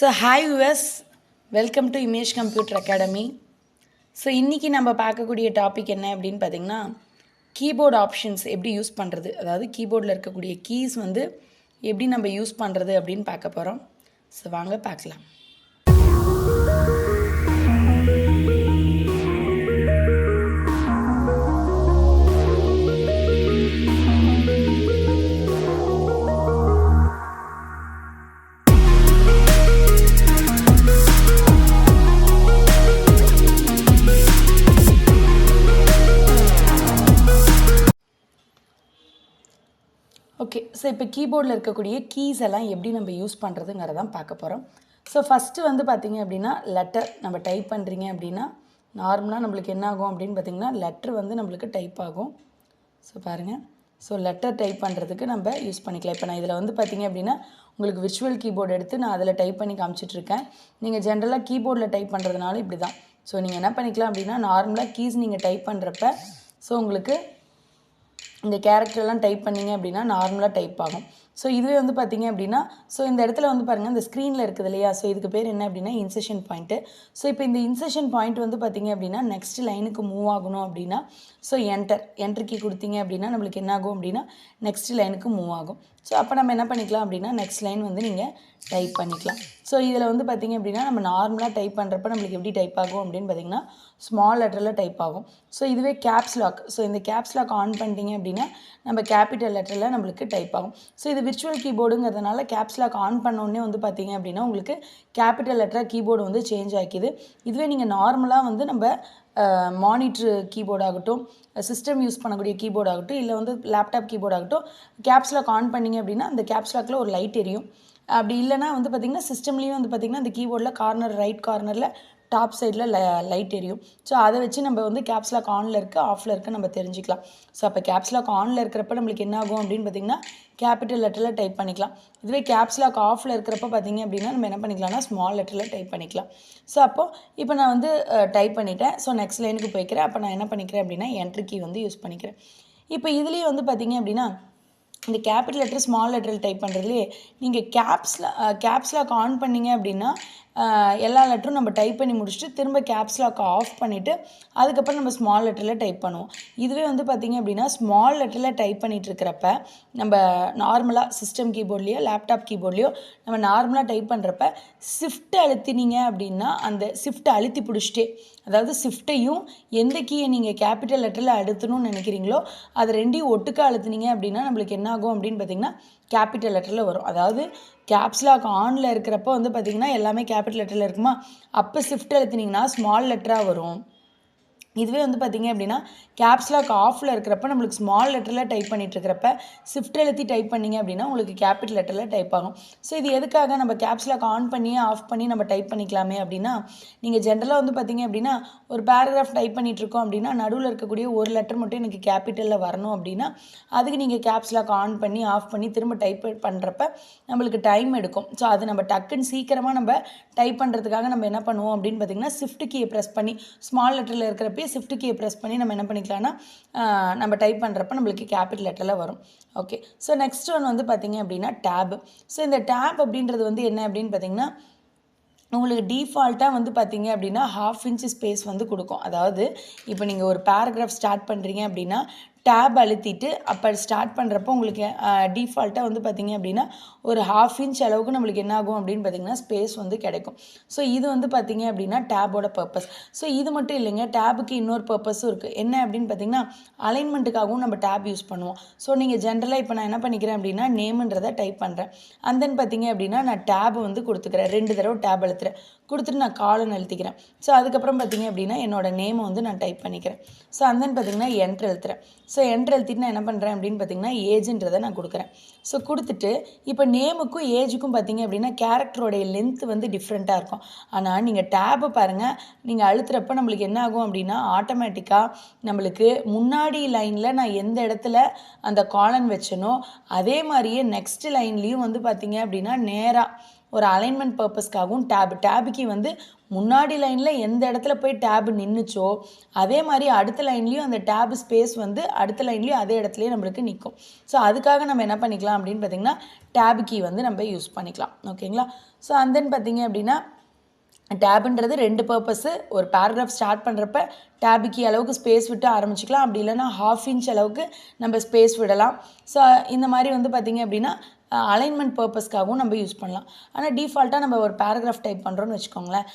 So hi us welcome to image computer academy so இன்றைக்கி நம்ம பார்க்கக்கூடிய டாபிக் என்ன அப்படின்னு பார்த்தீங்கன்னா கீபோர்டு ஆப்ஷன்ஸ் எப்படி யூஸ் பண்ணுறது அதாவது கீபோர்டில் இருக்கக்கூடிய கீஸ் வந்து எப்படி நம்ம யூஸ் பண்ணுறது அப்படின்னு பார்க்க போகிறோம் ஸோ வாங்க பார்க்கலாம். ஓகே ஸோ இப்போ கீபோர்டில் இருக்கக்கூடிய கீஸ் எல்லாம் எப்படி நம்ம யூஸ் பண்ணுறதுங்கிறதான் பார்க்க போகிறோம் ஸோ ஃபஸ்ட்டு வந்து பார்த்தீங்க அப்படின்னா லெட்டர் நம்ம டைப் பண்ணுறீங்க அப்படின்னா நார்மலாக நம்மளுக்கு என்ன ஆகும் அப்படின்னு பார்த்தீங்கன்னா லெட்டர் வந்து நம்மளுக்கு டைப் ஆகும். ஸோ பாருங்கள் ஸோ லெட்டர் டைப் பண்ணுறதுக்கு நம்ம யூஸ் பண்ணிக்கலாம். இப்போ நான் இதில் வந்து பார்த்தீங்க அப்படின்னா உங்களுக்கு விர்ச்சுவல் கீபோர்டு எடுத்து நான் அதில் டைப் பண்ணி காமிச்சிட்ருக்கேன் நீங்கள் ஜென்ரலாக கீபோர்டில் டைப் பண்ணுறதுனால இப்படி தான் ஸோ நீங்கள் என்ன பண்ணிக்கலாம் அப்படின்னா நார்மலாக கீஸ் நீங்கள் டைப் பண்ணுறப்ப ஸோ உங்களுக்கு இந்த கேரக்டர்லாம் டைப் பண்ணிங்க அப்படின்னா நார்மலாக டைப் ஆகும். ஸோ இதுவே வந்து பார்த்தீங்க அப்படின்னா ஸோ இந்த இடத்துல வந்து பாருங்கள் இந்த ஸ்க்ரீனில் இருக்குது இல்லையா? ஸோ இதுக்கு பேர் என்ன அப்படின்னா இன்செஷன் பாயிண்ட்டு ஸோ இப்போ இந்த இன்செஷன் பாயிண்ட் வந்து பார்த்தீங்க அப்படின்னா நெக்ஸ்ட் லைனுக்கு மூவ் ஆகணும் அப்படின்னா ஸோ என்டர் என்டர் கீ கொடுத்தீங்க அப்படின்னா நம்மளுக்கு என்ன ஆகும் அப்படின்னா நெக்ஸ்ட் லைனுக்கு மூவ் ஆகும். ஸோ அப்போ நம்ம என்ன பண்ணிக்கலாம் அப்படின்னா நெக்ஸ்ட் லைன் வந்து நீங்கள் டைப் பண்ணிக்கலாம். ஸோ இதில் வந்து பார்த்தீங்க அப்படின்னா நம்ம நார்மலாக டைப் பண்ணுறப்ப நம்மளுக்கு எப்படி டைப் ஆகும் அப்படின்னு பார்த்தீங்கன்னா ஸ்மால் லெட்டரில் டைப் ஆகும். ஸோ இதுவே கேப்ஸ் லாக் ஸோ இந்த கேப்ஸ் லாக் ஆன் பண்ணிட்டீங்க அப்படின்னா நம்ம கேபிட்டல் லெட்டரில் நம்மளுக்கு டைப் ஆகும். ஸோ இது விர்ச்சுவல் கீபோர்டுங்கிறதுனால கேப்ஸ் லாக் ஆன் பண்ணோடனே வந்து பார்த்திங்க அப்படின்னா உங்களுக்கு கேபிட்டல் லெட்டராக கீபோர்டு வந்து சேஞ்ச் ஆக்கிது இதுவே நீங்கள் நார்மலாக வந்து நம்ம மானிட்ரு கீபோர்டாகட்டும் சிஸ்டம் யூஸ் பண்ணக்கூடிய கீபோர்ட் ஆகட்டும் இல்லை வந்து லேப்டாப் கீபோர்ட் ஆகட்டும் கேப்ஸ்லாக் ஆன் பண்ணிங்க அப்படின்னா அந்த கேப்ஸ்லாக்கில் ஒரு லைட் எரியும். அப்படி இல்லைனா வந்து பார்த்திங்கன்னா சிஸ்டம்லேயும் வந்து பார்த்திங்கன்னா அந்த கீபோர்டில் கார்னர் ரைட் கார்னரில் டாப் சைடில் லைட் எரியும். ஸோ அதை வச்சு நம்ம வந்து கேப்ஸ் லாக் ஆனில் இருக்குது ஆஃபில் இருக்குது நம்ம தெரிஞ்சுக்கலாம். ஸோ அப்போ கேப்ஸ் லாக் ஆனில் இருக்கிறப்ப நம்மளுக்கு என்ன ஆகும் அப்படின்னு பார்த்திங்கன்னா கேபிட்டல் லெட்டரில் டைப் பண்ணிக்கலாம். இதுவே கேப்ஸ் லாக் ஆஃபில் இருக்கிறப்ப பார்த்திங்க அப்படின்னா நம்ம என்ன பண்ணிக்கலாம்னா ஸ்மால் லெட்டரில் டைப் பண்ணிக்கலாம். ஸோ அப்போது இப்போ நான் வந்து டைப் பண்ணிட்டேன். ஸோ நெக்ஸ்ட் லைனுக்கு போய்க்கிறேன். அப்போ நான் என்ன பண்ணிக்கிறேன் அப்படின்னா என்ட்ரி கீ வந்து யூஸ் பண்ணிக்கிறேன். இப்போ இதுலேயே வந்து பார்த்திங்க அப்படின்னா இந்த கேபிட்டல் லெட்டர் ஸ்மால் லெட்டரில் டைப் பண்ணுறதுலேயே நீங்கள் கேப்ஸில் கேப்ஸ்லாக் ஆன் பண்ணிங்க அப்படின்னா எல்லா லெட்டரும் நம்ம டைப் பண்ணி முடிச்சுட்டு திரும்ப கேப்ஸ்லாக்கை ஆஃப் பண்ணிவிட்டு அதுக்கப்புறம் நம்ம ஸ்மால் லெட்டரில் டைப் பண்ணுவோம். இதுவே வந்து பார்த்திங்க அப்படின்னா ஸ்மால் லெட்டரில் டைப் பண்ணிகிட்டு இருக்கிறப்ப நம்ம நார்மலாக சிஸ்டம் கீபோர்ட்லேயோ லேப்டாப் கீபோர்ட்லேயோ நம்ம நார்மலாக டைப் பண்ணுறப்ப ஷிஃப்ட் அழுத்தினீங்க அப்படின்னா அந்த ஷிஃப்ட்டை அழுத்தி பிடிச்சிட்டே அதாவது ஷிஃப்ட்டையும் எந்த கீயை நீங்கள் கேபிட்டல் லெட்டரில் அழுத்தணும்னு நினைக்கிறீங்களோ அது ரெண்டையும் ஒட்டுக்காக அழுத்துனீங்க அப்படின்னா நம்மளுக்கு என்ன ஆகும் அப்படின்னு பார்த்தீங்கன்னா கேபிட்டல் லெட்டரில் வரும். அதாவது கேப்ஸ்லாக் ஆனில் இருக்கிறப்ப வந்து பார்த்திங்கன்னா எல்லாமே கேபிட்டல் லெட்டரில் இருக்குமா? அப்போ ஷிஃப்ட் எழுத்துனீங்கன்னா ஸ்மால் லெட்டராக வரும். இதுவே வந்து பார்த்திங்க அப்படின்னா கேப்ஸ்லாக் ஆஃபில் இருக்கிறப்ப நம்மளுக்கு ஸ்மால் லெட்டரில் டைப் பண்ணிகிட்ருக்கிறப்ப இருக்கிறப்ப எழுத்தி டைப் பண்ணிங்க அப்படின்னா உங்களுக்கு கேபிட்டல் லெட்டரில் டைப் ஆகும். ஸோ இது எதுக்காக நம்ம கேப்ஸ்லாக் ஆன் பண்ணி ஆஃப் பண்ணி நம்ம டைப் பண்ணிக்கலாமே அப்படின்னா நீங்கள் ஜென்ரலாக வந்து பார்த்திங்க அப்படின்னா ஒரு பேராகிராஃப் டைப் பண்ணிகிட்ருக்கோம் இருக்கோம் அப்படின்னா நடுவில் இருக்கக்கூடிய ஒரு லெட்டர் மட்டும் எனக்கு கேபிட்டலில் வரணும் அப்படின்னா அதுக்கு நீங்கள் கேப்ஸ்லாக் ஆன் பண்ணி ஆஃப் பண்ணி திரும்ப டைப் பண்ணுறப்ப நம்மளுக்கு டைம் எடுக்கும். ஸோ அது நம்ம டக்குன்னு சீக்கிரமாக நம்ம டைப் பண்ணுறதுக்காக நம்ம என்ன பண்ணுவோம் அப்படின்னு பார்த்திங்கன்னா ஸ்விஃப்ட் கீயை ப்ரெஸ் பண்ணி ஸ்மால் லெட்டரில் இருக்கிறப்ப ஷிஃப்ட் கீயை ப்ரெஸ் பண்ணி நம்ம என்ன பண்ணிக்கலாம்னா நம்ம டைப் பண்ணுறப்ப நம்மளுக்கு கேபிட்டல் லெட்டரில் வரும். ஓகே ஸோ நெக்ஸ்ட் ஒன் வந்து பார்த்திங்க அப்படின்னா டேப் ஸோ இந்த டேப் அப்படின்றது வந்து என்ன அப்படின்னு பார்த்தீங்கன்னா உங்களுக்கு டீஃபால்ட்டாக வந்து பார்த்தீங்க அப்படின்னா ஹாஃப் இன்ச் ஸ்பேஸ் வந்து கொடுக்கும். அதாவது இப்போ நீங்கள் ஒரு பேராகிராஃப் ஸ்டார்ட் பண்ணுறீங்க அப்படின்னா டேப் அழுத்திட்டு அப்போ ஸ்டார்ட் பண்ணுறப்போ உங்களுக்கு டிஃபால்ட்டாக வந்து பார்த்திங்க அப்படின்னா ஒரு ஹாஃப் இன்ச் அளவுக்கு நம்மளுக்கு என்ன ஆகும் அப்படின்னு பார்த்திங்கன்னா ஸ்பேஸ் வந்து கிடைக்கும். ஸோ இது வந்து பார்த்திங்க அப்படின்னா டேபோட பர்பஸ் ஸோ இது மட்டும் இல்லைங்க டேபுக்கு இன்னொரு பர்பஸும் இருக்குது என்ன அப்படின்னு பார்த்திங்கன்னா அலைன்மெண்ட்டுக்காகவும் நம்ம டேப் யூஸ் பண்ணுவோம். ஸோ நீங்கள் ஜென்ரலாக இப்போ நான் என்ன பண்ணிக்கிறேன் அப்படின்னா நேமுன்றதை டைப் பண்ணுறேன் அண்ட் தென் பார்த்திங்க அப்படின்னா நான் டேப் வந்து கொடுத்துக்கிறேன். ரெண்டு தடவை டேப் அழுத்துறேன். கொடுத்துட்டு நான் காலன் அழுத்திக்கிறேன் ஸோ அதுக்கப்புறம் பார்த்திங்க அப்படின்னா என்னோடய நேமை வந்து நான் டைப் பண்ணிக்கிறேன். ஸோ அண்ட் தென் பார்த்திங்கன்னா என்ட்ரு எழுத்துறேன் ஸோ என்ட்ரு எழுத்திட்டு நான் என்ன பண்ணுறேன் அப்படின்னு பார்த்தீங்கன்னா ஏஜுன்றதை நான் கொடுக்குறேன். ஸோ கொடுத்துட்டு இப்போ நேமுக்கும் ஏஜுக்கும் பார்த்தீங்க அப்படின்னா கேரக்டரோடைய லென்த்து வந்து டிஃப்ரெண்ட்டாக இருக்கும். ஆனால் நீங்கள் டேபை பாருங்கள் நீங்கள் அழுத்துறப்ப நம்மளுக்கு என்ன ஆகும் அப்படின்னா ஆட்டோமேட்டிக்காக நம்மளுக்கு முன்னாடி லைனில் நான் எந்த இடத்துல அந்த காலன் வச்சனோ அதே மாதிரியே நெக்ஸ்ட் லைன்லேயும் வந்து பார்த்தீங்க அப்படின்னா நேராக ஒரு அலைன்மெண்ட் பர்பஸ்க்காகவும் டேப் டேபுக்கு வந்து முன்னாடி லைனில் எந்த இடத்துல போய் டேப் நின்றுச்சோ அதே மாதிரி அடுத்த லைன்லேயும் அந்த டேப் ஸ்பேஸ் வந்து அடுத்த லைன்லேயும் அதே இடத்துலையே நம்மளுக்கு நிற்கும் ஸோ அதுக்காக நம்ம என்ன பண்ணிக்கலாம் அப்படின்னு பார்த்தீங்கன்னா டேப் கீ வந்து நம்ம யூஸ் பண்ணிக்கலாம். ஓகேங்களா ஸோ அண்ட் தென் பார்த்திங்க அப்படின்னா டேபுன்றது ரெண்டு பர்பஸ்ஸு ஒரு பேராகிராஃப் ஸ்டார்ட் பண்ணுறப்ப டேபுக்கு அளவுக்கு ஸ்பேஸ் விட்டு ஆரம்பிச்சிக்கலாம். அப்படி இல்லைன்னா ஹாஃப் இன்ச் அளவுக்கு நம்ம ஸ்பேஸ் விடலாம். ஸோ இந்த மாதிரி வந்து பார்த்திங்க அப்படின்னா அலைன்மெண்ட் பர்பஸ்க்காகவும் நம்ம யூஸ் பண்ணலாம். ஆனால் டிஃபால்ட்டாக நம்ம ஒரு பேராகிராஃப் டைப் பண்ணுறோன்னு வச்சுக்கோங்களேன்.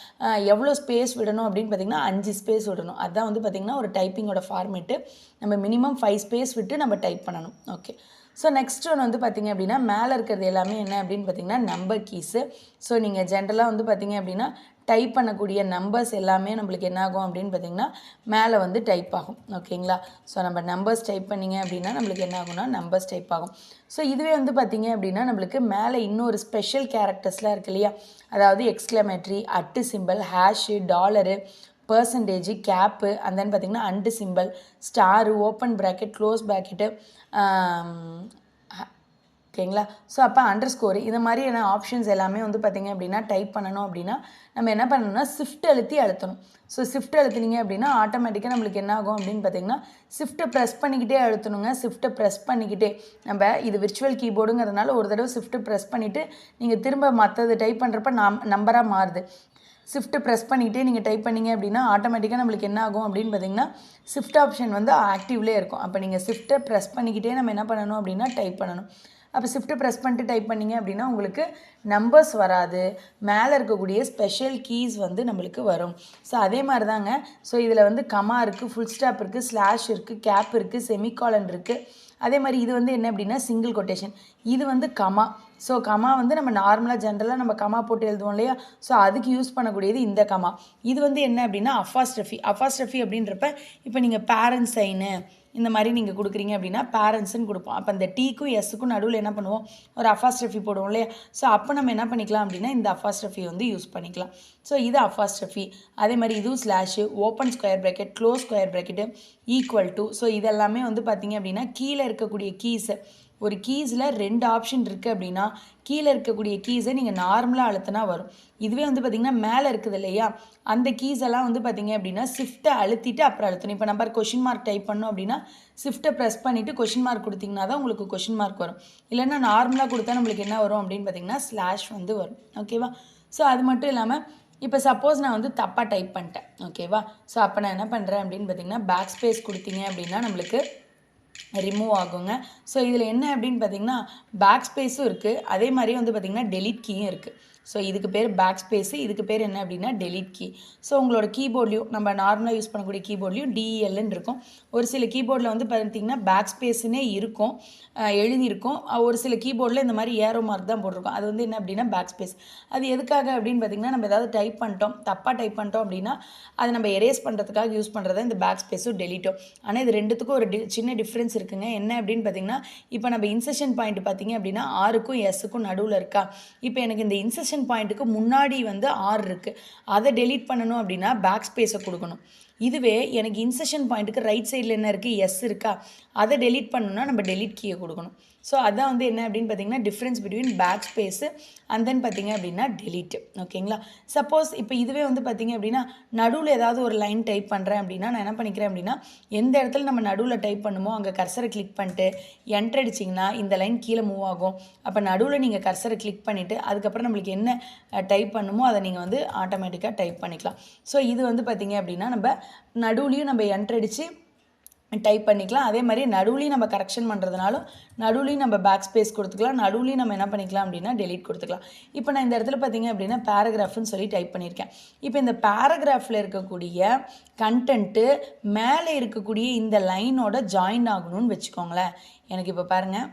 எவ்வளோ ஸ்பேஸ் விடணும் அப்படின்னு பார்த்திங்கன்னா அஞ்சு ஸ்பேஸ் விடணும். அதுதான் வந்து பார்த்திங்கன்னா ஒரு டைப்பிங்கோட ஃபார்மேட்டு நம்ம மினிமம் ஃபைவ் ஸ்பேஸ் விட்டு நம்ம டைப் பண்ணணும். ஓகே ஸோ நெக்ஸ்ட் ஒன்று வந்து பார்த்திங்க அப்படின்னா மேலே இருக்கிறது எல்லாமே என்ன அப்படின்னு பார்த்தீங்கன்னா நம்பர் கீஸு ஸோ நீங்கள் ஜென்ரலாக வந்து பார்த்திங்க அப்படின்னா டைப் பண்ணக்கூடிய நம்பர்ஸ் எல்லாமே நம்மளுக்கு என்ன ஆகும் அப்படின்னு பார்த்தீங்கன்னா மேலே வந்து டைப் ஆகும். ஓகேங்களா ஸோ நம்ம நம்பர்ஸ் டைப் பண்ணிங்க அப்படின்னா நம்மளுக்கு என்ன ஆகும்னா நம்பர்ஸ் டைப் ஆகும். ஸோ இதுவே வந்து பார்த்திங்க அப்படின்னா நம்மளுக்கு மேலே இன்னொரு ஸ்பெஷல் கேரக்டர்ஸ்லாம் இருக்கு இல்லையா? அதாவது exclamatory at symbol hash dollar percentage cap அந்தன்னு then பார்த்திங்கன்னா and symbol star open bracket close bracket ஓகேங்களா? ஸோ அப்போ அண்டர் ஸ்கோர் இந்த மாதிரியான ஆப்ஷன்ஸ் எல்லாமே வந்து பார்த்திங்க அப்படின்னா டைப் பண்ணணும் அப்படின்னா நம்ம என்ன பண்ணணும்னா ஷிஃப்ட் அழுத்தி அழுத்தணும். ஸோ ஷிஃப்ட் அழுத்தினீங்க அப்படின்னா ஆட்டோமேட்டிக்காக நம்மளுக்கு என்ன ஆகும் அப்படின்னு பார்த்தீங்கன்னா ஷிஃப்ட்டை ப்ரெஸ் பண்ணிக்கிட்டே அழுத்தணுங்க. ஷிஃப்ட்டை ப்ரெஸ் பண்ணிக்கிட்டே. நம்ம இது விர்ச்சுவல் கீபோர்டுங்கிறதுனால ஒரு தடவை ஷிஃப்ட்டு ப்ரெஸ் பண்ணிவிட்டு நீங்கள் திரும்ப மற்றது டைப் பண்ணுறப்ப நம் நம்பராக மாறுது. ஷிஃப்ட்டு ப்ரெஸ் பண்ணிக்கிட்டே நீங்கள் டைப் பண்ணீங்க அப்படின்னா ஆட்டோமேட்டிக்காக நம்மளுக்கு என்ன ஆகும் அப்படின்னு பார்த்தீங்கன்னா ஷிஃப்ட் ஆப்ஷன் வந்து ஆக்டிவ்லேயே இருக்கும். அப்போ நீங்கள் ஷிஃப்ட்டை ப்ரெஸ் பண்ணிக்கிட்டே நம்ம என்ன பண்ணணும் அப்படின்னா டைப் பண்ணணும். அப்போ ஷிஃப்ட்டு ப்ரெஸ் பண்ணிட்டு டைப் பண்ணீங்க அப்படின்னா உங்களுக்கு நம்பர்ஸ் வராது. மேலே இருக்கக்கூடிய ஸ்பெஷல் கீஸ் வந்து நம்மளுக்கு வரும். ஸோ அதே மாதிரி தாங்க ஸோ இதில் வந்து கமா இருக்குது ஃபுல் ஸ்டாப் இருக்குது ஸ்லாஷ் இருக்குது கேப் இருக்குது செமிகாலன் இருக்குது அதே மாதிரி இது வந்து என்ன அப்படின்னா சிங்கிள் கொட்டேஷன் இது வந்து கமா ஸோ கமா வந்து நம்ம நார்மலாக ஜென்ரலாக நம்ம கமா போட்டு எழுதுவோம் இல்லையா? ஸோ அதுக்கு யூஸ் பண்ணக்கூடியது இந்த கமா இது வந்து என்ன அப்படின்னா அஃபாஸ்ட்ரஃபி அஃபாஸ்ட்ரஃபி அப்படின்றப்ப இப்போ நீங்கள் பேரண்ட்ஸ் சைனு இந்த மாதிரி நீங்கள் கொடுக்குறீங்க அப்படின்னா பேரண்ட்ஸுன்னு கொடுப்போம். அப்போ அந்த டீக்கும் எஸ்ஸுக்கும் நடுவில் என்ன பண்ணுவோம்? ஒரு அஃபாஸ்ட்ரஃபி போடுவோம் இல்லையா? ஸோ அப்போ நம்ம என்ன பண்ணிக்கலாம் அப்படின்னா இந்த அஃபாஸ்ட்ரஃபி வந்து யூஸ் பண்ணிக்கலாம். ஸோ இது அஃபாஸ்ட்ரஃபி அதே மாதிரி இதுவும் slash open square bracket close square bracket equal to so இதெல்லாமே வந்து பார்த்தீங்க அப்படின்னா கீழே இருக்கக்கூடிய கீஸை ஒரு கீஸில் ரெண்டு ஆப்ஷன் இருக்குது அப்படின்னா கீழே இருக்கக்கூடிய கீஸை நீங்கள் நார்மலாக அழுத்தினா வரும். இதுவே வந்து பார்த்திங்கன்னா மேலே இருக்குது இல்லையா? அந்த கீஸ் எல்லாம் வந்து பார்த்திங்க அப்படின்னா ஷிஃப்ட்டை அழுத்திட்டு அப்புறம் அழுத்தணும். இப்போ நம்பர் கொஷின் மார்க் டைப் பண்ணோம் அப்படின்னா ஷிஃப்ட்டை ப்ரெஸ் பண்ணிவிட்டு கொஷின் மார்க் கொடுத்திங்கன்னா தான் உங்களுக்கு கொஷின் மார்க் வரும். இல்லைன்னா நார்மலாக கொடுத்தா நம்மளுக்கு என்ன வரும் அப்படின்னு பார்த்தீங்கன்னா ஸ்லாஷ் வந்து வரும். ஓகேவா ஸோ அது மட்டும் இல்லாமல் இப்போ சப்போஸ் நான் வந்து தப்பாக டைப் பண்ணிட்டேன். ஓகேவா ஸோ அப்போ நான் என்ன பண்ணுறேன் அப்படின்னு பார்த்தீங்கன்னா பேக் ஸ்பேஸ் கொடுத்தீங்க அப்படின்னா நம்மளுக்கு ரிமூவ் ஆகுங்க. ஸோ இதில் என்ன அப்படின்னு பார்த்தீங்கன்னா பேக் ஸ்பேஸும் இருக்குது அதே மாதிரி வந்து பார்த்திங்கன்னா டெலிட் கீயும் இருக்குது ஸோ இதுக்கு பேர் பேக் ஸ்பேஸு இதுக்கு பேர் என்ன அப்படின்னா டெலிட் கீ ஸோ உங்களோட கீபோர்ட்லேயும் நம்ம நார்மலாக யூஸ் பண்ணக்கூடிய கீபோர்ட்லேயும் டிஇஎல்னு இருக்கும். ஒரு சில கீபோர்டில் வந்து பார்த்திங்கன்னா பேக் ஸ்பேஸுனே இருக்கும் எழுதியிருக்கும். ஒரு சில கீபோர்டில் இந்த மாதிரி ஏரோ மார்க் தான் போட்டிருக்கும். அது வந்து என்ன அப்படின்னா பேக் ஸ்பேஸ் அது எதுக்காக அப்படின்னு பார்த்திங்கன்னா நம்ம ஏதாவது டைப் பண்ணிட்டோம் தப்பாக டைப் பண்ணிட்டோம் அப்படின்னா அதை நம்ம எரேஸ் பண்ணுறதுக்காக யூஸ் பண்ணுறது இந்த பேக் ஸ்பேஸும் டெலிட்டும் ஆனால் இது ரெண்டுத்துக்கும் ஒரு டி சின்ன டிஃப்ரென்ஸ் இருக்குங்க. என்ன அப்படின்னு பார்த்தீங்கன்னா இப்போ நம்ம இன்செஷன் பாயிண்ட் பார்த்தீங்க அப்படின்னா ஆருக்கும் எஸ்ஸுக்கும் நடுவில் இருக்கா? இப்போ எனக்கு இந்த இன்செஷன் பாயிண்ட்டுக்கு முன்னாடி வந்து ஆறு இருக்குது அதை டெலீட் பண்ணணும் அப்படின்னா பேக் ஸ்பேஸை கொடுக்கணும். இதுவே எனக்கு இன்செஷன் பாயிண்ட்டுக்கு ரைட் சைடில் என்ன இருக்குது எஸ் இருக்கா? அதை டெலீட் பண்ணணும்னா நம்ம டெலிட் கீயை கொடுக்கணும். ஸோ அதான் வந்து என்ன அப்படின்னு பார்த்தீங்கன்னா difference between back space and then பார்த்தீங்க அப்படின்னா டெலீட் ஓகேங்களா சப்போஸ் இப்போ இதுவே வந்து பார்த்தீங்க அப்படின்னா நடுவில் ஏதாவது ஒரு லைன் டைப் பண்ணுறேன் அப்படின்னா நான் என்ன பண்ணிக்கிறேன் அப்படின்னா எந்த இடத்துல நம்ம நடுவில் டைப் பண்ணுமோ அங்கே கர்சரை கிளிக் பண்ணிட்டு என்டர் அடிச்சிங்கன்னா இந்த லைன் கீழே மூவ் ஆகும். அப்போ நடுவில் நீங்கள் கர்சரை கிளிக் பண்ணிவிட்டு அதுக்கப்புறம் நம்மளுக்கு என்ன டைப் பண்ணுமோ அதை நீங்கள் வந்து ஆட்டோமேட்டிக்காக டைப் பண்ணிக்கலாம். ஸோ இது வந்து பார்த்தீங்க அப்படின்னா நம்ம நடுவுலையும் நம்ம என்டர் அடித்து டைப் பண்ணிக்கலாம். அதே மாதிரி நடுவுலையும் நம்ம கரெக்ஷன் பண்ணுறதுனாலும் நடுவுலையும் நம்ம பேக் ஸ்பேஸ் கொடுத்துக்கலாம். நடுவுலையும் நம்ம என்ன பண்ணிக்கலாம் அப்படின்னா டெலிட் கொடுத்துக்கலாம். இப்போ நான் இந்த இடத்துல பார்த்தீங்க அப்படின்னா பேராகிராஃப்னு சொல்லி டைப் பண்ணியிருக்கேன். இப்போ இந்த பேராகிராஃபில் இருக்கக்கூடிய கண்டென்ட்டு மேலே இருக்கக்கூடிய இந்த லைனோட ஜாயின் ஆகணும்னு வச்சுக்கோங்களேன். எனக்கு இப்போ பாருங்கள்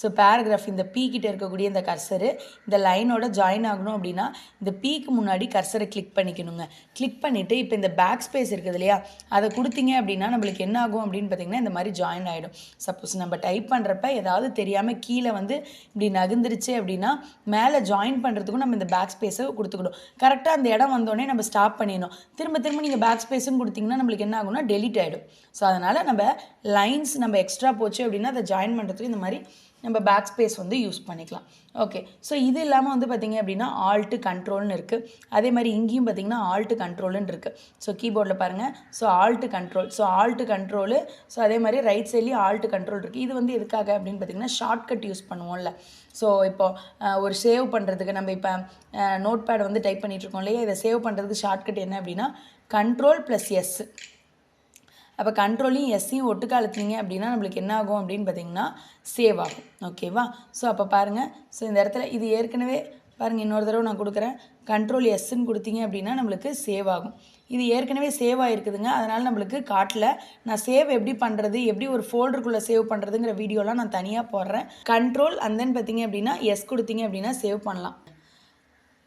ஸோ பேராகிராஃப் இந்த பீ இருக்கக்கூடிய இந்த கர்சரு இந்த லைனோட ஜாயின் ஆகணும் அப்படின்னா இந்த பீக்கு முன்னாடி கர்சரை கிளிக் பண்ணிக்கணுங்க. கிளிக் பண்ணிவிட்டு இப்போ இந்த பேக் ஸ்பேஸ் இருக்குது இல்லையா அதை கொடுத்தீங்க அப்படின்னா நம்மளுக்கு என்ன ஆகும் அப்படின்னு பார்த்தீங்கன்னா இந்த மாதிரி ஜாயின் ஆகிடும் சப்போஸ் நம்ம டைப் பண்ணுறப்ப ஏதாவது தெரியாமல் கீழே வந்து இப்படி நகர்ந்துருச்சு அப்படின்னா மேலே ஜாயின் பண்ணுறதுக்கும் நம்ம இந்த பேக் ஸ்பேஸை கொடுத்துக்கணும் கரெக்டாக அந்த இடம் வந்தோடனே நம்ம ஸ்டாப் பண்ணிடணும். திரும்ப திரும்ப நீங்கள் பேக் ஸ்பேஸும் கொடுத்தீங்கன்னா நம்மளுக்கு என்ன ஆகும்னா டெலிட் ஆகிடும் ஸோ அதனால் நம்ம லைன்ஸ் நம்ம எக்ஸ்ட்ரா போச்சு அப்படின்னா அதை ஜாயின் பண்ணுறதுக்கு இந்த மாதிரி நம்ம பேக் ஸ்பேஸ் வந்து யூஸ் பண்ணிக்கலாம். ஓகே ஸோ இது இல்லாமல் வந்து பார்த்திங்க அப்படின்னா ஆல்ட்டு கண்ட்ரோல்னு இருக்குது அதே மாதிரி இங்கேயும் பார்த்திங்கன்னா ஆல்ட்டு கண்ட்ரோல்னு இருக்குது ஸோ கீபோர்டில் பாருங்கள் so alt control so alt control so அதே மாதிரி ரைட் சைட்லேயும் ஆல்ட்டு கண்ட்ரோல் இருக்குது இது வந்து எதுக்காக அப்படின்னு பார்த்திங்கன்னா ஷார்ட்கட் யூஸ் பண்ணுவோம்ல. ஸோ இப்போ ஒரு சேவ் பண்ணுறதுக்கு நம்ம இப்போ நோட் பேட் வந்து டைப் பண்ணிகிட்ருக்கோம் இருக்கோம் இல்லையா? இதை சேவ் பண்ணுறதுக்கு ஷார்ட்கட் என்ன அப்படின்னா கண்ட்ரோல் ப்ளஸ் எஸ் அப்போ கண்ட்ரோலையும் எஸ்ஸையும் ஒட்டுக்கா அழுத்தினீங்க அப்படின்னா நம்மளுக்கு என்ன ஆகும் அப்படின்னு பார்த்தீங்கன்னா சேவ் ஆகும். ஓகேவா ஸோ அப்போ பாருங்கள் ஸோ இந்த இடத்துல இது ஏற்கனவே பாருங்கள் இன்னொரு தடவை நான் கொடுக்குறேன். கண்ட்ரோல் எஸ்ன்னு கொடுத்தீங்க அப்படின்னா நம்மளுக்கு சேவ் ஆகும். இது ஏற்கனவே சேவ் ஆகிருக்குதுங்க அதனால் நம்மளுக்கு காட்டில். நான் சேவ் எப்படி பண்ணுறது எப்படி ஒரு ஃபோல்டருக்குள்ளே சேவ் பண்ணுறதுங்கிற வீடியோலாம் நான் தனியாக போடுறேன். கண்ட்ரோல் அண்ட் தென் பார்த்தீங்க அப்படின்னா எஸ் கொடுத்தீங்க அப்படின்னா சேவ் பண்ணலாம்.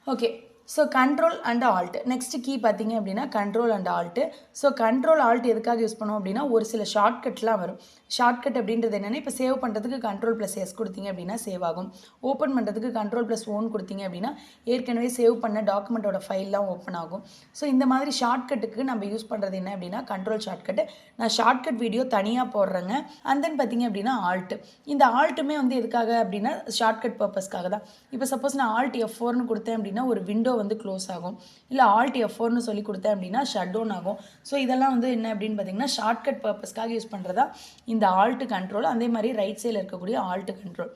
Okay so control and alt next key பார்த்தீங்க அப்படின்னா control and alt so control alt எதுக்காக யூஸ் பண்ணோம் அப்படின்னா ஒரு சில ஷார்ட்கட்லாம் வரும். ஷார்ட்கட் அப்படின்றது என்னென்னா இப்போ சேவ் பண்ணுறதுக்கு கண்ட்ரோல் ப்ளஸ் எஸ் கொடுத்தீங்க அப்படின்னா சேவ் ஆகும். ஓப்பன் பண்ணுறதுக்கு கண்ட்ரோல் ப்ளஸ் ஓன் கொடுத்தீங்க அப்படின்னா ஏற்கனவே சேவ் பண்ண டாக்குமெண்ட்டோட ஃபைல்லாம் ஓப்பன் ஆகும். ஸோ இந்த மாதிரி ஷார்ட்கட்டுக்கு நம்ம யூஸ் பண்ணுறது என்ன அப்படின்னா கண்ட்ரோல் ஷார்ட்கட்டு நான் ஷார்ட்கட் வீடியோ தனியாக போடுறேங்க. அண்ட் தென் பார்த்தீங்க அப்படின்னா ஆல்ட்டு இந்த ஆல்ட்டுமே வந்து எதுக்காக அப்படின்னா ஷார்ட்கட் பர்பஸ்க்காக தான். இப்போ சப்போஸ் நான் ஆல்ட் எஃப் ஃபோர்னு கொடுத்தேன் அப்படின்னா ஒரு விண்டோ வந்து க்ளோஸ் ஆகும். இல்லை ஆல்ட் எஃப் ஃபோர்னு சொல்லி கொடுத்தேன் அப்படின்னா ஷட் டவுன் ஆகும். ஸோ இதெல்லாம் வந்து என்ன அப்படின்னு பார்த்தீங்கன்னா ஷார்ட்கட் பர்பஸ்க்காக யூஸ் பண்ணுறதா இந்த ஆல்ட்டு கண்ட்ரோல் அதே மாதிரி ரைட் சைடில் இருக்கக்கூடிய ஆல்ட்டு கண்ட்ரோல்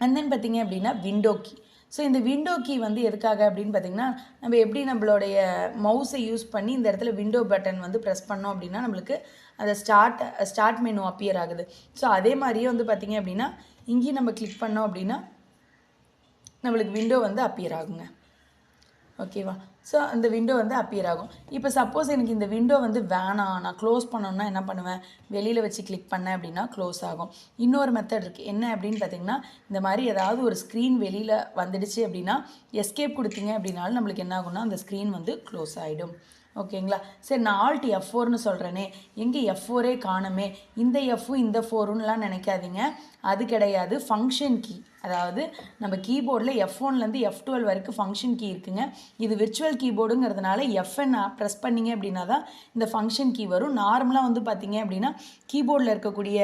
அண்ட் தென் பார்த்தீங்க அப்படின்னா விண்டோ கீ ஸோ இந்த விண்டோ கீ வந்து எதுக்காக அப்படின்னு பார்த்தீங்கன்னா நம்ம எப்படி நம்மளுடைய மவுஸை யூஸ் பண்ணி இந்த இடத்துல விண்டோ பட்டன் வந்து ப்ரெஸ் பண்ணோம் அப்படின்னா நம்மளுக்கு அந்த ஸ்டார்ட் ஸ்டார்ட் மெனு அப்பியர் ஆகுது. ஸோ அதே மாதிரியே வந்து பார்த்தீங்க அப்படின்னா இங்கேயும் நம்ம கிளிக் பண்ணோம் அப்படின்னா நம்மளுக்கு விண்டோ வந்து அப்பியர் ஆகுங்க. ஓகேவா ஸோ அந்த விண்டோ வந்து அப்பியர் ஆகும். இப்போ சப்போஸ் எனக்கு இந்த விண்டோ வந்து வேணாம். நான் க்ளோஸ் பண்ணணும்னா என்ன பண்ணுவேன்? வெளியில் வச்சு கிளிக் பண்ணேன் அப்படின்னா க்ளோஸ் ஆகும். இன்னொரு மெத்தட் இருக்குது என்ன அப்படின்னு பார்த்தீங்கன்னா இந்த மாதிரி ஏதாவது ஒரு ஸ்க்ரீன் வெளியில் வந்துடுச்சு அப்படின்னா எஸ்கேப் கொடுத்தீங்க அப்படின்னாலும் நம்மளுக்கு என்ன ஆகும்னா அந்த ஸ்க்ரீன் வந்து க்ளோஸ் ஆகிடும் ஓகேங்களா சரி நான் ஆல்ட் எஃப் ஃபோர்னு சொல்கிறேனே எங்கே எஃப் ஃபோரே காணுமே? இந்த எஃப்பும் இந்த ஃபோருன்னுலாம் நினைக்காதீங்க. அது கிடையாது. ஃபங்க்ஷன் கீ அதாவது நம்ம கீபோர்டில் எஃப் ஒன்லேருந்து எஃப் டுவெல் வரைக்கும் ஃபங்க்ஷன் கீ இருக்குங்க. இது விர்ச்சுவல் கீபோர்டுங்கிறதுனால எஃப்என் ப்ரெஸ் பண்ணீங்க அப்படின்னா தான் இந்த ஃபங்க்ஷன் கீ வரும். நார்மலாக வந்து பார்த்தீங்க அப்படின்னா கீபோர்டில் இருக்கக்கூடிய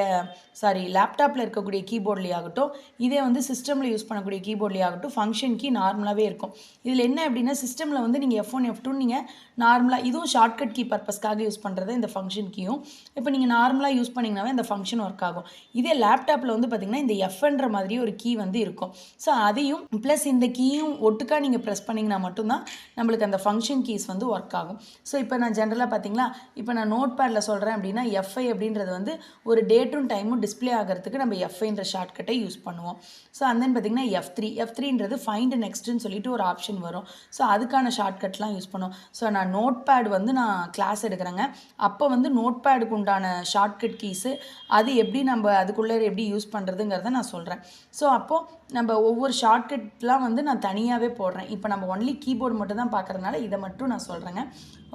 சாரி லேப்டாப்பில் இருக்கக்கூடிய கீபோர்ட்லேயே ஆகட்டும் இதே வந்து சிஸ்டமில் யூஸ் பண்ணக்கூடிய கீபோர்ட்லேயே ஆகட்டும் ஃபங்க்ஷன் கீ நார்மலாகவே இருக்கும். இதில் என்ன அப்படின்னா சிஸ்டமில் வந்து நீங்கள் எஃப் ஒன் எஃப் டூ நீங்கள் நார்மலாக இதுவும் ஷார்ட்கட் கீ பர்பஸ்க்காக யூஸ் பண்ணுறது இந்த ஃபங்க்ஷன் கீயும் இப்போ நீங்கள் நார்மலாக யூஸ் பண்ணிங்கனாவே இந்த ஃபங்க்ஷன் ஒர்க் ஆகும். இதே லேப்டாப்பில் வந்து பார்த்தீங்கன்னா இந்த எஃப்ன்ற மாதிரி ஒரு கீ வந்து வந்து இருக்கும். ஸோ அதையும் ப்ளஸ் இந்த கீயும் ஒட்டுக்காக நீங்கள் ப்ரெஸ் பண்ணிங்கன்னா மட்டும்தான் நம்மளுக்கு அந்த ஃபங்க்ஷன் கீஸ் வந்து ஒர்க் ஆகும். ஸோ இப்போ நான் ஜென்ரலாக பார்த்தீங்களா இப்போ நான் நோட் பேடில் சொல்கிறேன் அப்படின்னா எஃப்ஐ அப்படின்றது வந்து ஒரு டேட்டும் டைமும் டிஸ்ப்ளே ஆகிறதுக்கு நம்ம எஃப்ஐன்ற ஷார்ட்கட்டை யூஸ் பண்ணுவோம். ஸோ அந்த பார்த்தீங்கன்னா எஃப் த்ரீ எஃப் த்ரீன்றது ஃபைண்ட் நெக்ஸ்ட்னு சொல்லிட்டு ஒரு ஆப்ஷன் வரும். ஸோ அதுக்கான ஷார்ட்கட்லாம் யூஸ் பண்ணுவோம். ஸோ நான் நோட் பேட் வந்து நான் கிளாஸ் எடுக்கிறேங்க. அப்போ வந்து நோட் பேடுக்கு உண்டான ஷார்ட்கட் கீஸு அது எப்படி நம்ம அதுக்குள்ளே எப்படி யூஸ் பண்ணுறதுங்கிறத நான் சொல்கிறேன் ஸோ அப்போது people நம்ம ஒவ்வொரு ஷார்ட்கட்லாம் வந்து நான் தனியாகவே போடுறேன். இப்போ நம்ம ஒன்லி கீபோர்டு மட்டும் தான் பார்க்குறதுனால இதை மட்டும் நான் சொல்கிறேங்க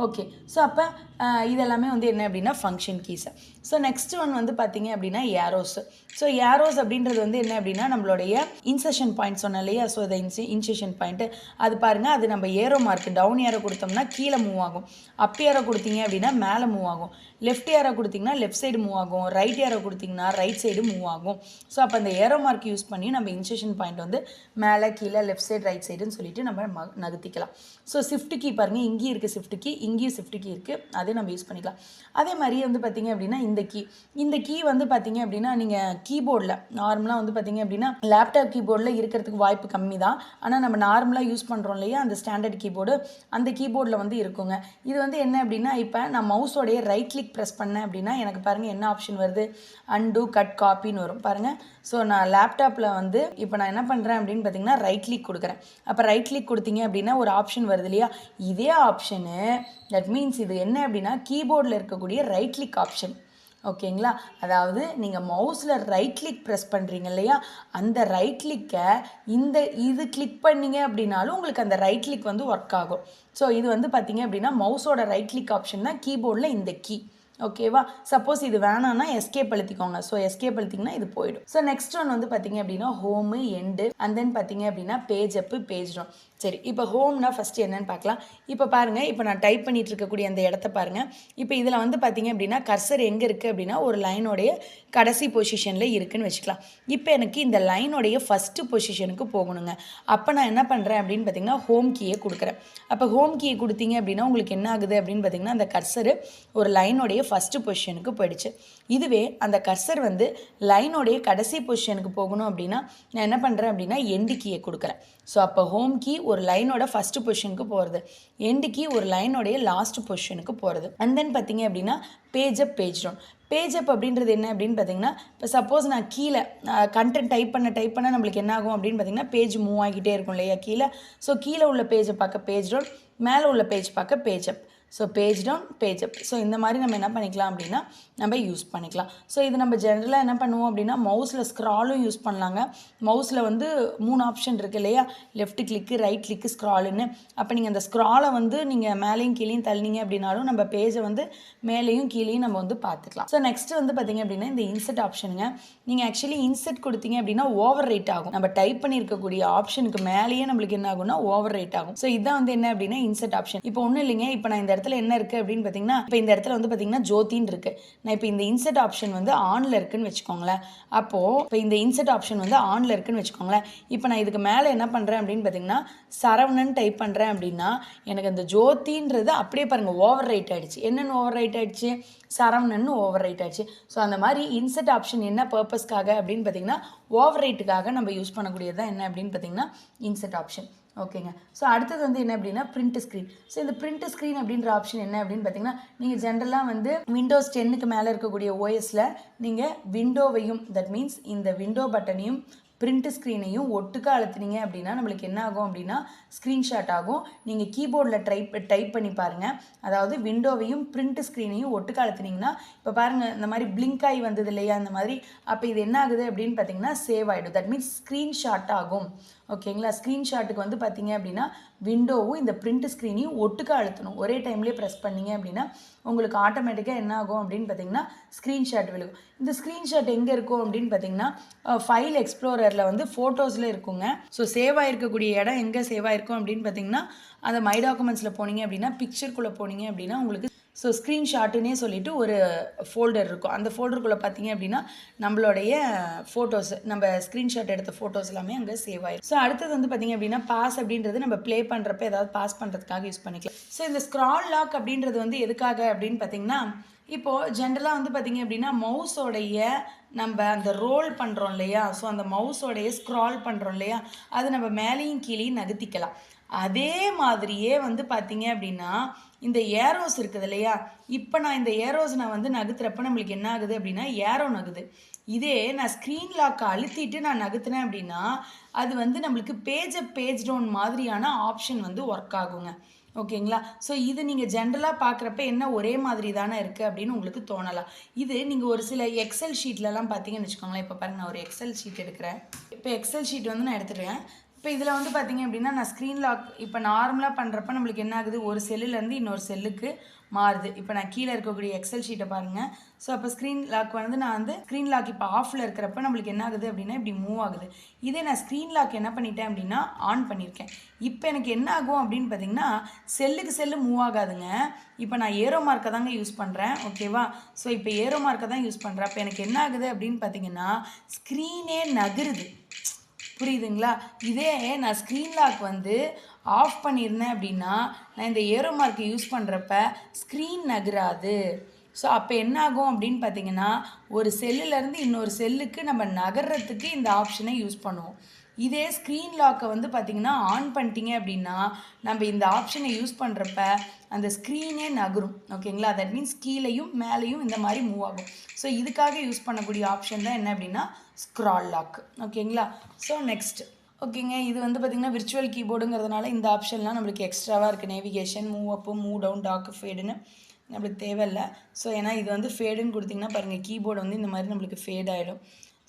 ஓகே ஸோ அப்போ இதெல்லாமே வந்து என்ன அப்படின்னா ஃபங்க்ஷன் கீஸை ஸோ நெக்ஸ்ட் ஒன் வந்து பார்த்தீங்க அப்படின்னா ஏரோஸ் ஸோ ஏரோஸ் அப்படின்றது வந்து என்ன அப்படின்னா நம்மளுடைய இன்செஷன் பாயிண்ட் சொன்னேன் இல்லையா? ஸோ இதை இன்சி இன்செஷன் பாயிண்ட்டு அது பாருங்கள் அது நம்ம ஏரோ மார்க் டவுன் ஏரோ கொடுத்தோம்னா கீழே மூவ் ஆகும். அப் ஏரோ கொடுத்தீங்க அப்படின்னா மேலே மூவ் ஆகும். லெஃப்ட் ஏரோ கொடுத்தீங்கன்னா லெஃப்ட் சைடு மூவ் ஆகும். ரைட் ஏரோ கொடுத்தீங்கன்னா ரைட் சைடு மூவ் ஆகும். ஸோ அப்போ அந்த ஏரோ மார்க் யூஸ் பண்ணி நம்ம இன்செஷன் பாயிண்ட் வந்து மேலே கீழே லெஃப்ட் சைடு ரைட் சைடுன்னு சொல்லிட்டு நம்ம ம நகர்த்திக்கலாம். ஸோ ஷிஃப்ட் கீ பாருங்கள் இங்கேயும் இருக்குது ஷிஃப்ட் கீ இங்கேயும் ஷிஃப்ட் கீ இருக்குது அதே நம்ம யூஸ் பண்ணிக்கலாம். அதே மாதிரி வந்து பார்த்தீங்க அப்படின்னா இந்த கீ இந்த கீ வந்து பார்த்தீங்க அப்படின்னா நீங்கள் கீபோர்டில் நார்மலாக வந்து பார்த்தீங்க அப்படின்னா லேப்டாப் கீபோர்டில் இருக்கிறதுக்கு வாய்ப்பு கம்மி தான். ஆனால் நம்ம நார்மலாக யூஸ் பண்ணுறோம் இல்லையா அந்த ஸ்டாண்டர்ட் கீபோர்டு அந்த கீபோர்டில் வந்து இருக்குங்க. இது வந்து என்ன அப்படின்னா இப்போ நான் மவுஸோடைய ரைட் கிளிக் ப்ரெஸ் பண்ணேன் அப்படின்னா எனக்கு பாருங்கள் என்ன ஆப்ஷன் வருது? அண்டு கட் காப்பின்னு வரும். பாருங்கள் ஸோ நான் லேப்டாப்பில் வந்து இப்போ நான் என்ன பண்ணுறேன் அப்படின்னு பார்த்தீங்கன்னா ரைட் கிளிக் கொடுக்குறேன். அப்போ ரைட் கிளிக் கொடுத்தீங்க அப்படின்னா ஒரு ஆப்ஷன் வருது இல்லையா? இதே ஆப்ஷனு தட் மீன்ஸ் இது என்ன அப்படின்னா கீபோர்டில் இருக்கக்கூடிய ரைட் கிளிக் ஆப்ஷன் ஓகேங்களா அதாவது நீங்கள் மவுஸில் ரைட் கிளிக் ப்ரெஸ் பண்ணுறீங்க இல்லையா? அந்த ரைட் கிளிக்கை இந்த இது கிளிக் பண்ணீங்க அப்படின்னாலும் உங்களுக்கு அந்த ரைட் கிளிக் வந்து ஒர்க் ஆகும். ஸோ இது வந்து பார்த்தீங்க அப்படின்னா மவுஸோட ரைட் கிளிக் ஆப்ஷன் தான் கீபோர்டில் இந்த கீ ஓகேவா? சப்போஸ் இது வேணாம்னா எஸ்கேப் அழுத்திக்கோங்க. ஸோ எஸ்கேப் அழுத்திங்கன்னா இது போயிடும். ஸோ நெக்ஸ்ட் ஒன் வந்து பார்த்தீங்க அப்படின்னா ஹோமு எண்டு அண்ட் தென் பார்த்தீங்க அப்படின்னா பேஜ் அப்பு பேஜ் டவுன் சரி இப்போ ஹோம்னா ஃபஸ்ட்டு என்னன்னு பார்க்கலாம். இப்போ பாருங்கள் இப்போ நான் டைப் பண்ணிகிட்டு இருக்கக்கூடிய அந்த இடத்த பாருங்கள் இப்போ இதில் வந்து பார்த்தீங்க அப்படின்னா கர்சர் எங்கே இருக்குது அப்படின்னா ஒரு லைனோடைய கடைசி பொசிஷனில் இருக்குதுன்னு வச்சுக்கலாம். இப்போ எனக்கு இந்த லைனோடைய ஃபஸ்ட்டு பொசிஷனுக்கு போகணுங்க. அப்போ நான் என்ன பண்ணுறேன் அப்படின்னு பார்த்தீங்கன்னா ஹோம் கீயை கொடுக்குறேன். அப்போ ஹோம் கீயை கொடுத்தீங்க அப்படின்னா உங்களுக்கு என்ன ஆகுது அப்படின்னு பார்த்தீங்கன்னா அந்த கர்சரு ஒரு லைனோடைய ஃபஸ்ட்டு பொசிஷனுக்கு போயிடுச்சு. இதுவே அந்த கர்சர் வந்து லைனோடைய கடைசி பொசிஷனுக்கு போகணும் அப்படின்னா நான் என்ன பண்ணுறேன் அப்படின்னா எண்டு கீயை கொடுக்குறேன். ஸோ அப்போ ஹோம் கீ ஒரு லைனோட ஃபஸ்ட்டு பொசிஷனுக்கு போகிறது எண்டு கீ ஒரு லைனோடைய லாஸ்ட் பொசிஷனுக்கு போகிறது அண்ட் தென் பார்த்தீங்க அப்படின்னா page up page down page up அப்படின்றது என்ன அப்படின்னு பார்த்தீங்கன்னா இப்போ சப்போஸ் நான் கீழே கண்டென்ட் டைப் பண்ண டைப் பண்ண நம்மளுக்கு என்ன ஆகும் அப்படின்னு பார்த்தீங்கன்னா பேஜ் மூவ் ஆகிட்டே இருக்கும் இல்லையா கீழே? ஸோ கீழே உள்ள பேஜை பார்க்க பேஜ் டவுன் மேலே உள்ள பேஜ் பார்க்க page up so page down page up so இந்த மாதிரி நம்ம என்ன பண்ணிக்கலாம் அப்படின்னா நம்ம யூஸ் பண்ணிக்கலாம். ஸோ இது நம்ம ஜென்ரலாக என்ன பண்ணுவோம் அப்படின்னா மவுஸில் ஸ்க்ராலும் யூஸ் பண்ணலாங்க. மவுஸில் வந்து மூணு ஆப்ஷன் இருக்குது இல்லையா? லெஃப்ட் கிளிக்கு ரைட் கிளிக்கு ஸ்க்ராலுன்னு அப்போ நீங்கள் அந்த ஸ்க்ராலை வந்து நீங்கள் மேலேயும் கீழேயும் தள்ளினீங்க அப்படின்னாலும் நம்ம பேஜை வந்து மேலேயும் கீழேயும் நம்ம வந்து பார்த்துக்கலாம். ஸோ நெக்ஸ்ட் வந்து பார்த்தீங்க அப்படின்னா இந்த இன்செட் ஆப்ஷனுங்க நீங்கள் ஆக்சுவலி இன்செட் கொடுத்தீங்க அப்படின்னா ஓவர் ரைட் ஆகும். நம்ம டைப் பண்ணியிருக்கக்கூடிய ஆப்ஷனுக்கு மேலேயே நம்மளுக்கு என்ன ஆகும்னா ஓவர் ரைட் ஆகும். ஸோ இதான் வந்து என்ன அப்படின்னா இன்செட் ஆப்ஷன் இப்போ ஒன்றும் இல்லைங்க. இப்போ நான் இந்த இடத்துல என்ன இருக்குது அப்படின்னு பார்த்தீங்கன்னா இப்போ இந்த இடத்துல வந்து பார்த்தீங்கன்னா ஜோதின்னு இருக்குது நான் இப்போ இந்த இன்செட் ஆப்ஷன் வந்து ஆனில் இருக்குன்னு வச்சுக்கோங்களேன். அப்போது இப்போ இந்த இன்செட் ஆப்ஷன் வந்து ஆனில் இருக்குன்னு வச்சுக்கோங்களேன். இப்போ நான் இதுக்கு மேலே என்ன பண்ணுறேன் அப்படின்னு பார்த்தீங்கன்னா சரவணன் டைப் பண்ணுறேன் அப்படின்னா எனக்கு அந்த ஜோதின்றது அப்படியே பாருங்கள் ஓவர் ரைட் ஆகிடுச்சு என்னென்னு ஓவர் ரைட் ஆயிடுச்சு? சரவணன் ஓவர் ரைட் ஆகிடுச்சு ஸோ அந்த மாதிரி இன்செட் ஆப்ஷன் என்ன பர்பஸ்க்காக அப்படின்னு பார்த்தீங்கன்னா ஓவர் ரைட்டுக்காக நம்ம யூஸ் பண்ணக்கூடியது தான் என்ன அப்படின்னு பார்த்தீங்கன்னா இன்செட் ஆப்ஷன். ஓகேங்க. ஸோ அடுத்தது வந்து என்ன அப்படின்னா பிரிண்ட் ஸ்க்ரீன் ஸோ இந்த பிரிண்ட் ஸ்க்ரீன் அப்படின்ற ஆப்ஷன் என்ன அப்படின்னு பார்த்தீங்கன்னா நீங்கள் ஜென்ரலாக வந்து விண்டோஸ் டென்னுக்கு மேலே இருக்கக்கூடிய ஓஎஸில் நீங்கள் விண்டோவையும் தட் மீன்ஸ் இந்த விண்டோ பட்டனையும் பிரிண்ட் ஸ்க்ரீனையும் ஒட்டுக்க அழுத்துனீங்க அப்படின்னா நம்மளுக்கு என்ன ஆகும் அப்படின்னா ஸ்க்ரீன்ஷாட் ஆகும். நீங்கள் கீபோர்டில் டைப் டைப் பண்ணி பாருங்கள் அதாவது விண்டோவையும் பிரிண்ட் ஸ்க்ரீனையும் ஒட்டுக்க அழுத்துனீங்கன்னா இப்போ பாருங்கள் இந்த மாதிரி பிளிங்க் ஆகி வந்தது இல்லையா அந்த மாதிரி அப்போ இது என்ன ஆகுது அப்படின்னு பார்த்தீங்கன்னா சேவ் ஆகிடும் தட் மீன்ஸ் ஸ்க்ரீன்ஷாட் ஆகும். ஓகேங்களா? ஸ்க்ரீன்ஷாட்டுக்கு வந்து பார்த்தீங்க அப்படின்னா விண்டோவும் இந்த பிரிண்ட் ஸ்க்ரீனையும் ஒட்டுக்க அழுத்தணும். ஒரே டைம்லேயே ப்ரெஸ் பண்ணீங்க அப்படின்னா உங்களுக்கு ஆட்டோமேட்டிக்காக என்ன ஆகும் அப்படின்னு பார்த்தீங்கன்னா ஸ்க்ரீன்ஷாட் விழுகும். இந்த ஸ்க்ரீன்ஷாட் எங்கே இருக்கும் அப்படின்னு பார்த்தீங்கன்னா ஃபைல் எக்ஸ்ப்ளோரரில் வந்து ஃபோட்டோஸில் இருக்குங்க. ஸோ சேவ் ஆகிருக்கக்கூடிய இடம் எங்கே சேவ் ஆகிருக்கும் அப்படின்னு பார்த்தீங்கன்னா அந்த மை டாக்குமெண்ட்ஸில் போனீங்க அப்படின்னா பிக்சருக்குள்ளே போனீங்க அப்படின்னா உங்களுக்கு ஸோ ஸ்க்ரீன்ஷாட்டுன்னே சொல்லிவிட்டு ஒரு ஃபோல்டர் இருக்கும். அந்த ஃபோல்டருக்குள்ளே பார்த்தீங்க அப்படின்னா நம்மளுடைய ஃபோட்டோஸ் நம்ம ஸ்க்ரீன்ஷாட் எடுத்த ஃபோட்டோஸ் எல்லாமே அங்கே சேவ் ஆயிடும் ஸோ அடுத்தது வந்து பார்த்தீங்க அப்படின்னா பாஸ் அப்படின்றது நம்ம ப்ளே பண்ணுறப்ப ஏதாவது பாஸ் பண்ணுறதுக்காக யூஸ் பண்ணிக்கலாம். ஸோ இந்த ஸ்க்ரால் லாக் அப்படின்றது வந்து எதுக்காக அப்படின்னு பார்த்தீங்கன்னா இப்போது ஜென்ரலாக வந்து பார்த்தீங்க அப்படின்னா மவுஸோடைய நம்ம அந்த ரோல் பண்ணுறோம் இல்லையா? ஸோ அந்த மவுஸோடைய ஸ்க்ரால் பண்ணுறோம் இல்லையா? அது நம்ம மேலேயும் கீழேயும் நகர்த்திக்கலாம். அதே மாதிரியே வந்து பார்த்தீங்க அப்படின்னா இந்த ஏரோஸ் இருக்குது இல்லையா? இப்போ நான் இந்த ஏரோஸ் நான் வந்து நகர்த்துறப்ப நம்மளுக்கு என்ன ஆகுது அப்படின்னா ஏரோ நகுது. இதே நான் ஸ்க்ரீன் லாக்கை அழுத்திட்டு நான் நகர்த்தினேன் அப்படின்னா அது வந்து நம்மளுக்கு பேஜ் அப் பேஜ் டவுன் மாதிரியான ஆப்ஷன் வந்து ஒர்க் ஆகுங்க. ஓகேங்களா? ஸோ இது நீங்கள் ஜென்ரலாக பார்க்குறப்ப என்ன ஒரே மாதிரி தானே இருக்குது அப்படின்னு உங்களுக்கு தோணலாம். இது நீங்கள் ஒரு சில எக்ஸல் ஷீட்லலாம் பார்த்தீங்கன்னு வச்சுக்கோங்களேன். இப்போ பாருங்கள் நான் ஒரு எக்ஸல் ஷீட் எடுக்கிறேன். இப்போ எக்ஸல் ஷீட் வந்து நான் எடுத்துட்டேன் இப்போ இதில் வந்து பார்த்தீங்க அப்படின்னா நான் ஸ்க்ரீன் லாக் இப்போ நார்மலாக பண்ணுறப்ப நம்மளுக்கு என்ன ஆகுது? ஒரு செல்லுலேருந்து இன்னொரு செல்லுக்கு மாறுது. இப்போ நான் கீழே இருக்கக்கூடிய எக்ஸல் ஷீட்டை பாருங்கள் ஸோ அப்போ ஸ்க்ரீன் லாக் வந்து நான் வந்து ஸ்க்ரீன் லாக் இப்போ ஆஃபில் இருக்கிறப்ப நம்மளுக்கு என்ன ஆகுது அப்படின்னா இப்படி மூவ் ஆகுது. இதே நான் ஸ்க்ரீன் லாக் என்ன பண்ணிட்டேன் அப்படின்னா ஆன் பண்ணியிருக்கேன் இப்போ எனக்கு என்ன ஆகும் அப்படின்னு பார்த்தீங்கன்னா செல்லுக்கு செல்லு மூவ் ஆகாதுங்க. இப்போ நான் ஏரோ மார்க்கை தாங்க யூஸ் பண்ணுறேன் ஓகேவா ஸோ இப்போ ஏரோ மார்க்கை தான் யூஸ் பண்ணுறேன் அப்போ எனக்கு என்ன ஆகுது அப்படின்னு பார்த்தீங்கன்னா ஸ்க்ரீனே நகருது. புரியுதுங்களா? இதே நான் ஸ்க்ரீன் லாக் வந்து ஆஃப் பண்ணியிருந்தேன் அப்படின்னா நான் இந்த ஏரோ மார்க்கை யூஸ் பண்ணுறப்ப ஸ்க்ரீன் நகராது. ஸோ அப்போ என்ன ஆகும் அப்படின்னு பார்த்தீங்கன்னா ஒரு செல்லுலேருந்து இன்னொரு செல்லுக்கு நம்ம நகர்றதுக்கு இந்த ஆப்ஷனை யூஸ் பண்ணுவோம். இதே ஸ்க்ரீன் லாக்கை வந்து பார்த்திங்கன்னா ஆன் பண்ணிட்டீங்க அப்படின்னா நம்ம இந்த ஆப்ஷனை யூஸ் பண்ணுறப்ப அந்த ஸ்க்ரீனே நகரும். ஓகேங்களா தட் மீன்ஸ் கீழேயும் மேலேயும் இந்த மாதிரி மூவ் ஆகும். ஸோ இதுக்காக யூஸ் பண்ணக்கூடிய ஆப்ஷன் தான் என்ன அப்படின்னா ஸ்க்ரால் லாக் ஓகேங்களா ஸோ நெக்ஸ்ட் ஓகேங்க இது வந்து பார்த்திங்கன்னா விர்ச்சுவல் கீபோர்டுங்கிறதுனால இந்த ஆப்ஷன்லாம் நம்மளுக்கு எக்ஸ்ட்ராவாக இருக்குது navigation move up move down dog ஃபேடுன்னு நம்மளுக்கு தேவையில்லை. ஸோ ஏன்னா இது வந்து ஃபேடுன்னு கொடுத்திங்கன்னா பாருங்கள் கீபோர்டு வந்து இந்த மாதிரி நம்மளுக்கு ஃபேட் ஆகிடும்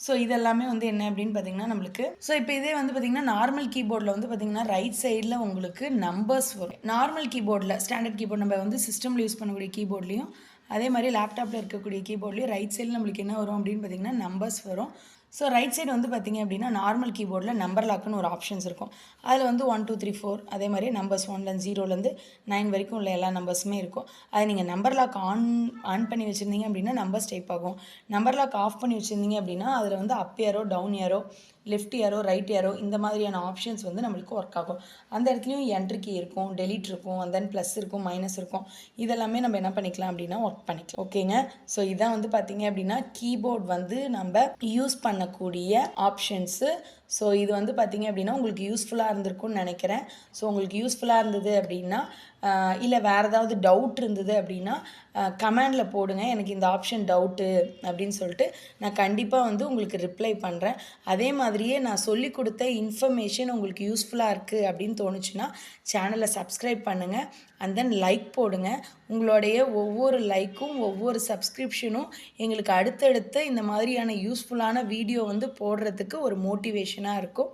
ஸோ இதெல்லாமே வந்து என்ன அப்படின்னு பார்த்தீங்கன்னா நம்மளுக்கு ஸோ இப்போ இதே வந்து பார்த்தீங்கன்னா நார்மல் கீபோர்டில் வந்து பார்த்தீங்கன்னா ரைட் சைடில் உங்களுக்கு நம்பர்ஸ் வரும். நார்மல் கீபோர்டில் ஸ்டாண்டர்ட் கீபோர்ட் நம்ம வந்து சிஸ்டமில் யூஸ் பண்ணக்கூடிய கீபோர்ட்லேயும் அதே மாதிரி லேப்டாப்பில் இருக்கக்கூடிய கீபோர்ட்லேயும் ரைட் சைடில் நம்மளுக்கு என்ன வரும் அப்படின்னு பார்த்தீங்கன்னா நம்பர்ஸ் வரும். ஸோ ரைட் சைடு வந்து பார்த்தீங்க அப்படின்னா நார்மல் கீபோர்டில் நம்பர் லாக்குன்னு ஒரு ஆப்ஷன்ஸ் இருக்கும். அதில் வந்து ஒன் டூ த்ரீ ஃபோர் அதே மாதிரி நம்பர்ஸ் ஒன்லேருந்து ஜீரோலேருந்து நைன் வரைக்கும் உள்ள எல்லா நம்பர்ஸுமே இருக்கும். அதை நீங்கள் நம்பர் லாக் ஆன் ஆன் பண்ணி வச்சுருந்தீங்க அப்படின்னா நம்பர்ஸ் டைப் ஆகும். நம்பர் லாக் ஆஃப் பண்ணி வச்சுருந்தீங்க அப்படின்னா அதில் வந்து up arrow down arrow left arrow right arrow இந்த மாதிரியான ஆப்ஷன்ஸ் வந்து நம்மளுக்கு ஒர்க் ஆகும். அந்த இடத்துலையும் என்ட்ரிக்கி இருக்கும் டெலிட் இருக்கும் and தென் ப்ளஸ் இருக்கும் மைனஸ் இருக்கும். இதெல்லாமே நம்ம என்ன பண்ணிக்கலாம் அப்படின்னா ஒர்க் பண்ணிக்கலாம். ஓகேங்க ஸோ இதான் வந்து பார்த்தீங்க அப்படின்னா கீபோர்ட் வந்து நம்ம யூஸ் பண்ணக்கூடிய ஆப்ஷன்ஸு ஸோ இது வந்து பார்த்தீங்க அப்படின்னா உங்களுக்கு யூஸ்ஃபுல்லாக இருந்திருக்கும்னு நினைக்கிறேன். ஸோ உங்களுக்கு யூஸ்ஃபுல்லாக இருந்தது அப்படின்னா இல்லை வேறு ஏதாவது டவுட் இருந்தது அப்படின்னா கமெண்டில் போடுங்க. எனக்கு இந்த ஆப்ஷன் டவுட்டு அப்படின்னு சொல்லிட்டு நான் கண்டிப்பாக வந்து உங்களுக்கு ரிப்ளை பண்ணுறேன் அதே மாதிரியே நான் சொல்லி கொடுத்த இன்ஃபர்மேஷன் உங்களுக்கு யூஸ்ஃபுல்லாக இருக்குது அப்படின்னு தோணுச்சுன்னா சேனலை சப்ஸ்கிரைப் பண்ணுங்கள் அண்ட் தென் லைக் போடுங்க. உங்களுடைய ஒவ்வொரு லைக்கும் ஒவ்வொரு சப்ஸ்கிரிப்ஷனும் எங்களுக்கு அடுத்தடுத்து இந்த மாதிரியான யூஸ்ஃபுல்லான வீடியோ வந்து போடுறதுக்கு ஒரு மோட்டிவேஷனாக இருக்கும்.